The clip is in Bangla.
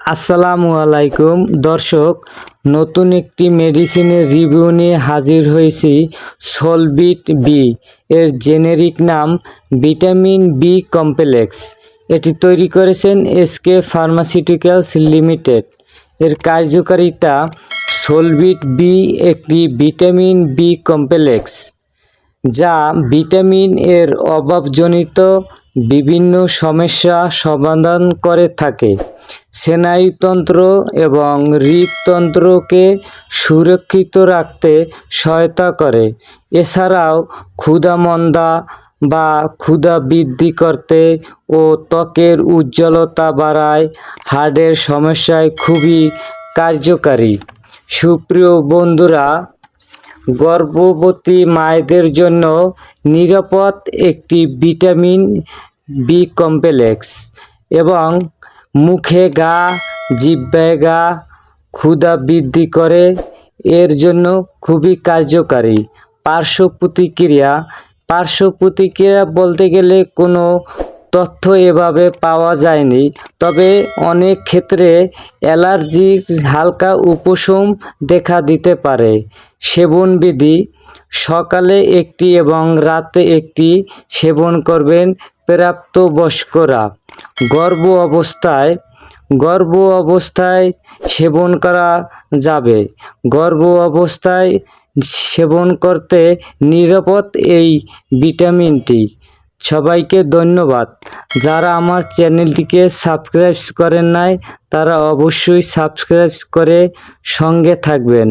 আসসালামু আলাইকুম। দর্শক, নতুন একটি মেডিসিনের রিভিউ নিয়ে হাজির হয়েছি সলবিট বি এর জেনেরিক নাম ভিটামিন বি কমপ্লেক্স এটি তৈরি করেছেন এসকে ফার্মাসিউটিক্যালস লিমিটেড এর কার্যকারিতা সলবিট বি একটি ভিটামিন বি কমপ্লেক্স যা ভিটামিন এর অভাবজনিত বিভিন্ন সমস্যা সমাধান করে থাকে। স্নায়ুতন্ত্র এবং হৃদতন্ত্রকে সুরক্ষিত রাখতে সহায়তা করে। এছাড়াও ক্ষুধামন্দা বা ক্ষুধা বৃদ্ধি করতে ও ত্বকের উজ্জ্বলতা বাড়ায় হার্টের সমস্যায় খুবই কার্যকারী। সুপ্রিয় বন্ধুরা, গর্ভবতী মায়েদের জন্য নিরাপদ একটি ভিটামিন বি কমপ্লেক্স এবং মুখে গা জিহ্বায় গা ক্ষুধা বৃদ্ধি করে। এর জন্য খুবই কার্যকারী। পার্শ্ব প্রতিক্রিয়া পার্শ্ব প্রতিক্রিয়া বলতে গেলে কোনো তথ্য এভাবে পাওয়া যায়নি। তবে অনেক ক্ষেত্রে অ্যালার্জির হালকা উপশম দেখা দিতে পারে। সেবনবিধি, সকালে একটি এবং রাতে একটি সেবন করবেন প্রাপ্তবয়স্করা। গর্ভ অবস্থায় গর্ভ অবস্থায় সেবন করা যাবে। গর্ভ অবস্থায় সেবন করতে নিরাপদ এই ভিটামিনটি। সবাইকে ধন্যবাদ। যারা আমার চ্যানেলটিকে সাবস্ক্রাইব করেন নাই তারা অবশ্যই সাবস্ক্রাইব করে সঙ্গে থাকবেন।